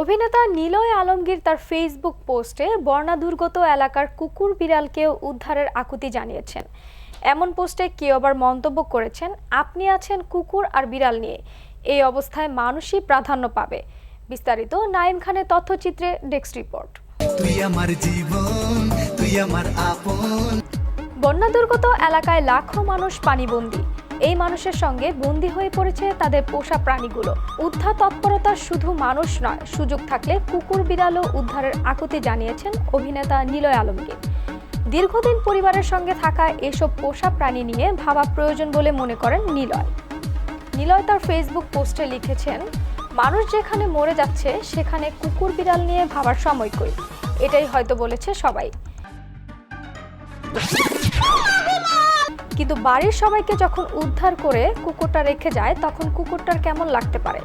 অভিনেতা নিলয় আলমগীর তার ফেসবুক পোস্টে বর্ণাদুর্গত এলাকার কুকুর বিড়ালকে উদ্ধারের আকুতি জানিয়েছেন। এমন পোস্টে কেউ আবার মন্তব্য করেছেন আপনি আছেন কুকুর আর বিড়াল নিয়ে। এই অবস্থায় মানুষই প্রাধান্য পাবে। বিস্তারিত নাইম খানের তথ্যচিত্রে ডেস্ক রিপোর্ট। তুই আমার জীবন তুই আমার আপন। বন্যা দুর্গত এলাকায় লাখো মানুষ পানিবন্দী। এই মানুষের সঙ্গে বন্দি হয়ে পড়েছে তাদের পোষা প্রাণীগুলো। উদ্ধার তৎপরতা শুধু মানুষ নয়, সুযোগ থাকলে কুকুর বিড়ালও উদ্ধারের আকুতি জানিয়েছেন অভিনেতা নিলয় আলমগীর। দীর্ঘদিন পরিবারের সঙ্গে থাকা এসব পোষা প্রাণী নিয়ে ভাবা প্রয়োজন বলে মনে করেন নিলয়। নিলয় তার ফেসবুক পোস্টে লিখেছেন, মানুষ যেখানে মরে যাচ্ছে, সেখানে কুকুর বিড়াল নিয়ে ভাবার সময় কই। এটাই হয়তো বলেছে সবাই। কিন্তু বাড়ির সবাইকে যখন উদ্ধার করে কুকুরটা রেখে যায় তখন কুকুরটার কেমন লাগতে পারে?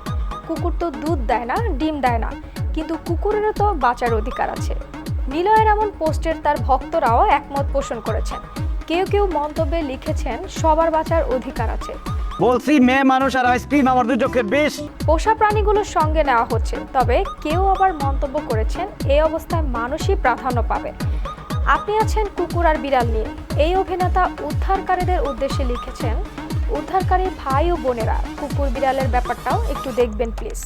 কুকুর তো দুধ দেয় না ডিম দেয় না কিন্তু কুকুরেরও তো বাঁচার অধিকার আছে। নিলয়ের এমন পোস্টের তার ভক্তরাও একমত পোষণ করেছেন। কেউ কেউ মন্তব্যে লিখেছেন সবার বাঁচার অধিকার আছে। বলছি মেয়ে মানুষ আর আইসক্রিম আমার দু চোখের বিষ পোষা প্রাণীগুলোর সঙ্গে নেওয়া হচ্ছে তবে কেউ আবার মন্তব্য করেছেন এই অবস্থায় মানুষই প্রাধান্য পাবে। আপনি আছেন কুকুর আর বিড়াল নিয়ে। এই অভিনেতা উদ্ধারকারীদের উদ্দেশ্যে লিখেছেন, উদ্ধারকারী ভাই ও বোনেরা, কুকুর বিড়ালের ব্যাপারটাও একটু দেখবেন প্লিজ